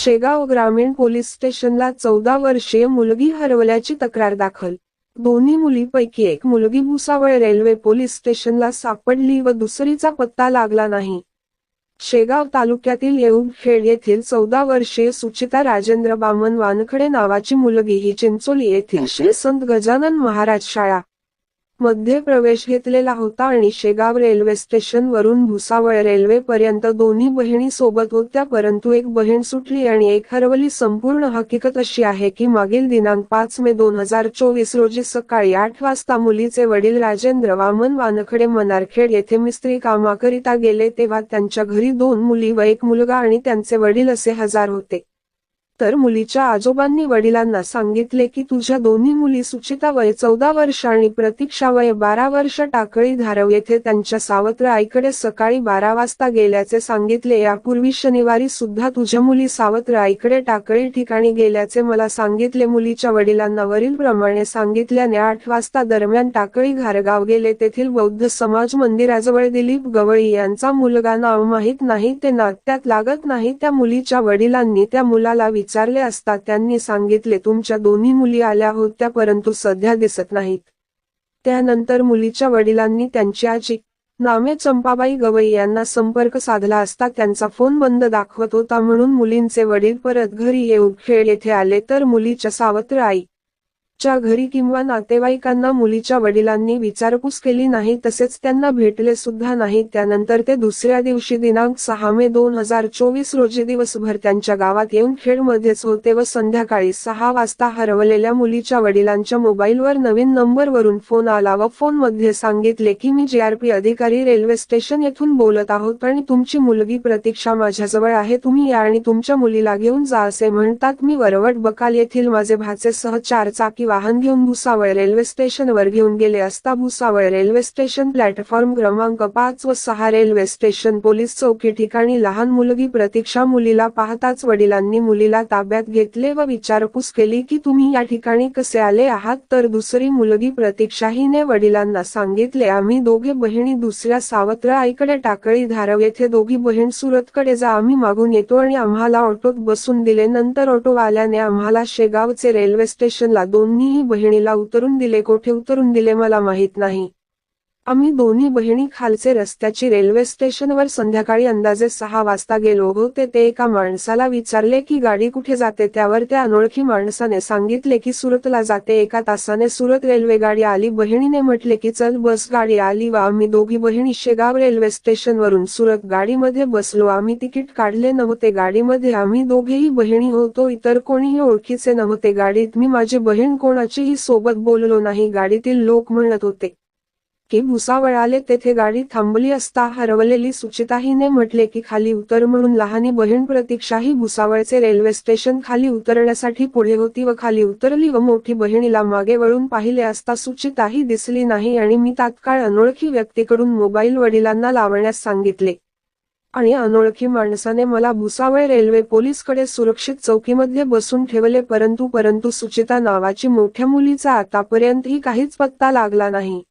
शेगाव ग्रामीण पोलीस स्टेशनला चौदा वर्षीय मुलगी हरवल्याची तक्रार दाखल. दोन्ही मुलीपैकी एक मुलगी भुसावळ रेल्वे पोलीस स्टेशनला सापडली व दुसरीचा पत्ता लागला नाही. शेगाव तालुक्यातील येऊरखेड येथील चौदा वर्षीय सुचिता राजेंद्र बामन वानखडे नावाची मुलगी ही चिंचोली येथील श्री संत गजानन महाराज शाळा मध्ये प्रवेश घेतलेला होता आणि शेगाव रेल्वे स्टेशन वरून भुसावळ रेल्वे पर्यंत दोन्ही बहिणी सोबत होत्या परंतु एक बहीण सुटली आणि एक हरवली. संपूर्ण हकीकत अशी आहे की मागील दिनांक पाच मे दोन हजार चोवीस रोजी सकाळी आठ वाजता मुलीचे वडील राजेंद्र वामन वानखडे मनारखेड येथे मिस्त्री कामाकरिता गेले तेव्हा त्यांच्या घरी दोन मुली व एक मुलगा आणि त्यांचे वडील असे हजार होते. तर मुलीच्या आजोबांनी वडिलांना सांगितले की तुझ्या दोन्ही मुली सुचिता वय चौदा वर्ष आणि प्रतीक्षा वय बारा वर्ष टाकळी धारव येथे त्यांच्या सावत्र आईकडे सकाळी बारा वाजता गेल्याचे सांगितले. यापूर्वी शनिवारी सुद्धा तुझ्या मुली सावत्र आईकडे टाकळी ठिकाणी गेल्याचे मला सांगितले. मुलीच्या वडिलांना वरील प्रमाणे सांगितल्याने आठ वाजता दरम्यान टाकळी घारगाव गेले. तेथील बौद्ध समाज मंदिराजवळ दिलीप गवळी यांचा मुलगा नाव माहीत नाही. ते नात्यात लागत नाही. त्या मुलीच्या वडिलांनी त्या मुलाला विचारले असता त्यांनी सांगितले तुमच्या दोन्ही मुली आल्या होत्या परंतु सध्या दिसत नाहीत. त्यानंतर मुलीच्या वडिलांनी त्यांची आजी नामे चंपाबाई गवई यांना संपर्क साधला असता त्यांचा फोन बंद दाखवत होता म्हणून मुलींचे वडील परत घरी येऊन खेळ येथे आले. तर मुलीच्या सावत्र आई च्या घरी किंवा नातेवाईकांना मुलीच्या वडिलांनी विचारपूस केली नाही तसेच त्यांना भेटले सुद्धा नाही. त्यानंतर ते दुसऱ्या दिवशी दिनांक सहा मे दोन हजार चोवीस रोजी दिवसभर त्यांच्या गावात येऊन खेडमध्येच होते व संध्याकाळी सहा वाजता हरवलेल्या मुलीच्या वडिलांच्या मोबाईलवर नवीन नंबरवरून फोन आला व फोनमध्ये सांगितले की मी जीआरपी अधिकारी रेल्वे स्टेशन येथून बोलत आहोत आणि तुमची मुलगी प्रतीक्षा माझ्याजवळ आहे. तुम्ही या आणि तुमच्या मुलीला घेऊन जा असे म्हणतात. मी वरवट बकाल येथील माझे भाचे सह चार चाकी वाहन घेऊन भुसावळ रेल्वे स्टेशनवर घेऊन गेले असता भुसावळ रेल्वे स्टेशन प्लॅटफॉर्म क्रमांक पाच व सहा रेल्वे स्टेशन पोलीस चौकी ठिकाणी लहान मुलगी प्रतीक्षा मुलीला पाहताच वडिलांनी मुलीला ताब्यात घेतले व विचारपूस केली की तुम्ही या ठिकाणी कसे आले आहात? तर दुसरी मुलगी प्रतीक्षा हिने वडिलांना सांगितले आम्ही दोघे बहिणी दुसऱ्या सावत्र आईकडे टाकळी धारव येथे दोघी बहीण सुरतकडे जा आम्ही मागून येतो आणि आम्हाला ऑटोत बसून दिले. नंतर ऑटोवाल्याने आम्हाला शेगावचे रेल्वे स्टेशनला दोन त्यांनीही बहिणीला उतरून दिले कोठे उतरून दिले मला माहीत नाही. आम्ही दोन्ही बहिणी खालचे रस्त्याची रेल्वे स्टेशनवर संध्याकाळी अंदाजे सहा वाजता गेलो होते. ते एका माणसाला विचारले की गाडी कुठे जाते? त्यावर त्या अनोळखी माणसाने सांगितले की सुरतला जाते. एका तासाने सुरत रेल्वे गाडी आली. बहिणीने म्हटले की चल बस गाडी आली व आम्ही दोघी बहिणी शेगाव रेल्वे स्टेशनवरून सुरत गाडीमध्ये बसलो. आम्ही तिकीट काढले नव्हते. गाडीमध्ये आम्ही दोघेही बहिणी होतो. इतर कोणीही ओळखीचे नव्हते. गाडीत मी माझी बहीण कोणाचीही सोबत बोललो नाही. गाडीतील लोक म्हणत होते की भुसावळाले तेथे गाडी थांबली असता हरवलेली सुचिताहीने म्हटले की खाली उतर म्हणून लहानी बहीण प्रतीक्षाही भुसावळचे रेल्वे स्टेशन खाली उतरण्यासाठी पुढे होती व खाली उतरली व मोठी बहिणीला मागे वळून पाहिले असता सुचिताही दिसली नाही आणि मी तात्काळ अनोळखी व्यक्तीकडून मोबाईल वडिलांना लावण्यास सांगितले. आणि अनोळखी माणसाने मला भुसावळ रेल्वे पोलीसकडे सुरक्षित चौकीमध्ये बसून ठेवले परंतु परंतु सुचिता नावाची मोठ्या मुलीचा आतापर्यंतही काहीच पत्ता लागला नाही.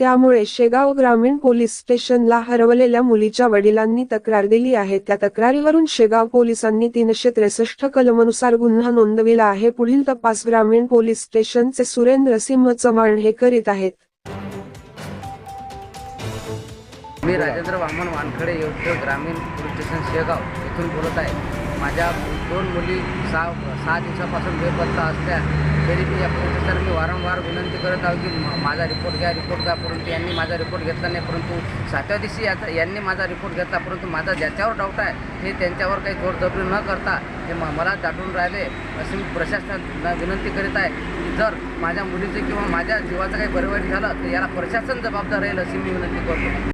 त्यामुळे शेगाव ग्रामीण पोलीस स्टेशनला हरवलेल्या मुलीच्या वडिलांनी तक्रार दिली आहे. त्या तक्रारीवरून शेगाव पोलिसांनी तीनशे त्रेसष्ट कलमनुसार गुन्हा नोंदविला आहे. पुढील तपास ग्रामीण पोलीस स्टेशनचे सुरेंद्र सिंह चव्हाण हे करीत आहेत. मी राजेंद्र वामन वानखडे योग्य ग्रामीण पोलीस स्टेशन शेगाव. येथून बोलत आहे. माझ्या दोन मुली सहा सहा दिवसापासून बेपत्ता असल्या तरी मी या पोलिसांना मी वारंवार विनंती करत आहो की माझा रिपोर्ट घ्या रिपोर्ट घ्या परंतु यांनी माझा रिपोर्ट घेतला नाही परंतु सातव्या दिवशी याचा यांनी माझा रिपोर्ट घेतला परंतु माझा ज्याच्यावर डाऊट आहे ते त्यांच्यावर काही जोरजबरी न करता ते म- मला दाटून राहिले अशी मी प्रशासनाला विनंती करीत आहे जर माझ्या मुलीचं किंवा माझ्या जीवाचं काही बरवाईट झालं तर याला प्रशासन जबाबदार राहील अशी मी विनंती करतो.